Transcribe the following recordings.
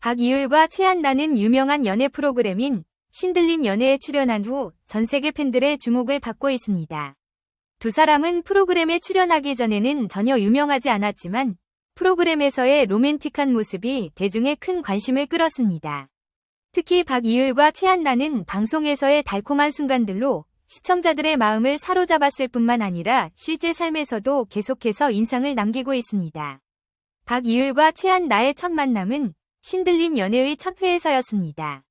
박이율과 최한나는 유명한 연애 프로그램인 신들린 연애에 출연한 후 전 세계 팬들의 주목을 받고 있습니다. 두 사람은 프로그램에 출연하기 전에는 전혀 유명하지 않았지만 프로그램에서의 로맨틱한 모습이 대중의 큰 관심을 끌었습니다. 특히 박이율과 최한나는 방송에서의 달콤한 순간들로 시청자들의 마음을 사로잡았을 뿐만 아니라 실제 삶에서도 계속해서 인상을 남기고 있습니다. 박이율과 최한나의 첫 만남은 신들린 연애의 첫 회에서였습니다.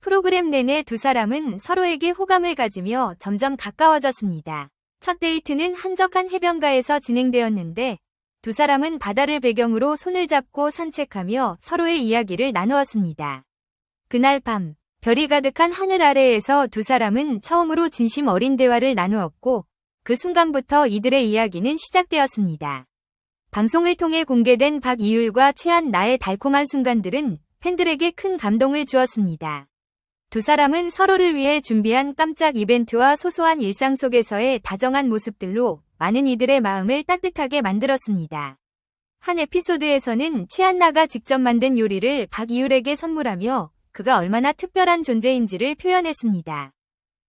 프로그램 내내 두 사람은 서로에게 호감을 가지며 점점 가까워졌습니다. 첫 데이트는 한적한 해변가에서 진행되었는데 두 사람은 바다를 배경으로 손을 잡고 산책하며 서로의 이야기를 나누었습니다. 그날 밤, 별이 가득한 하늘 아래에서 두 사람은 처음으로 진심 어린 대화를 나누었고 그 순간부터 이들의 이야기는 시작되었습니다. 방송을 통해 공개된 박이율과 최한나의 달콤한 순간들은 팬들에게 큰 감동을 주었습니다. 두 사람은 서로를 위해 준비한 깜짝 이벤트와 소소한 일상 속에서의 다정한 모습들로 많은 이들의 마음을 따뜻하게 만들었습니다. 한 에피소드에서는 최한나가 직접 만든 요리를 박이율에게 선물하며 그가 얼마나 특별한 존재인지를 표현했습니다.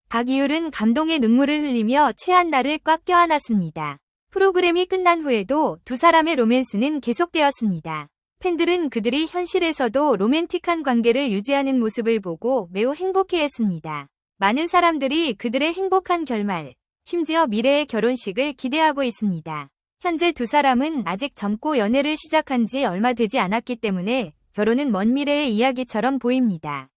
박이율은 감동의 눈물을 흘리며 최한나를 꽉 껴안았습니다. 프로그램이 끝난 후에도 두 사람의 로맨스는 계속되었습니다. 팬들은 그들이 현실에서도 로맨틱한 관계를 유지하는 모습을 보고 매우 행복해했습니다. 많은 사람들이 그들의 행복한 결말, 심지어 미래의 결혼식을 기대하고 있습니다. 현재 두 사람은 아직 젊고 연애를 시작한 지 얼마 되지 않았기 때문에 결혼은 먼 미래의 이야기처럼 보입니다.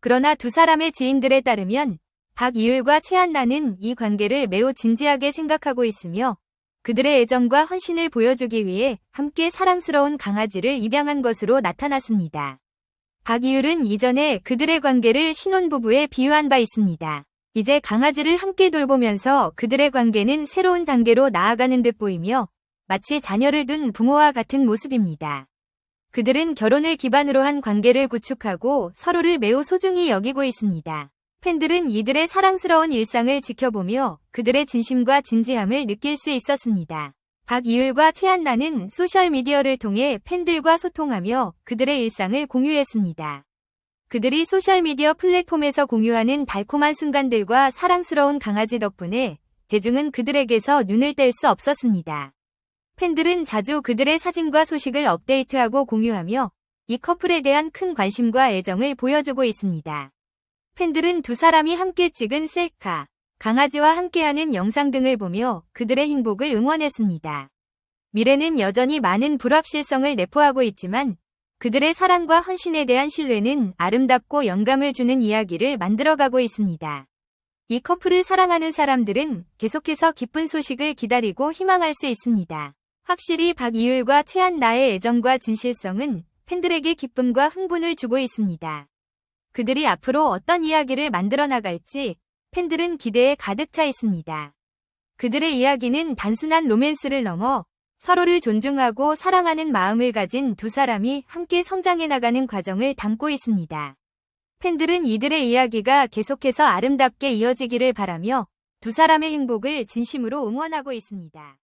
그러나 두 사람의 지인들에 따르면 박이율과 최한나는 이 관계를 매우 진지하게 생각하고 있으며 그들의 애정과 헌신을 보여주기 위해 함께 사랑스러운 강아지를 입양한 것으로 나타났습니다. 박이율은 이전에 그들의 관계를 신혼부부에 비유한 바 있습니다. 이제 강아지를 함께 돌보면서 그들의 관계는 새로운 단계로 나아가는 듯 보이며 마치 자녀를 둔 부모와 같은 모습입니다. 그들은 결혼을 기반으로 한 관계를 구축하고 서로를 매우 소중히 여기고 있습니다. 팬들은 이들의 사랑스러운 일상을 지켜보며 그들의 진심과 진지함을 느낄 수 있었습니다. 박이율과 최한나는 소셜미디어를 통해 팬들과 소통하며 그들의 일상을 공유했습니다. 그들이 소셜미디어 플랫폼에서 공유하는 달콤한 순간들과 사랑스러운 강아지 덕분에 대중은 그들에게서 눈을 뗄 수 없었습니다. 팬들은 자주 그들의 사진과 소식을 업데이트하고 공유하며 이 커플에 대한 큰 관심과 애정을 보여주고 있습니다. 팬들은 두 사람이 함께 찍은 셀카, 강아지와 함께하는 영상 등을 보며 그들의 행복을 응원했습니다. 미래는 여전히 많은 불확실성을 내포하고 있지만 그들의 사랑과 헌신에 대한 신뢰는 아름답고 영감을 주는 이야기를 만들어가고 있습니다. 이 커플을 사랑하는 사람들은 계속해서 기쁜 소식을 기다리고 희망할 수 있습니다. 확실히 박이율과 최한나의 애정과 진실성은 팬들에게 기쁨과 흥분을 주고 있습니다. 그들이 앞으로 어떤 이야기를 만들어 나갈지 팬들은 기대에 가득 차 있습니다. 그들의 이야기는 단순한 로맨스를 넘어 서로를 존중하고 사랑하는 마음을 가진 두 사람이 함께 성장해 나가는 과정을 담고 있습니다. 팬들은 이들의 이야기가 계속해서 아름답게 이어지기를 바라며 두 사람의 행복을 진심으로 응원하고 있습니다.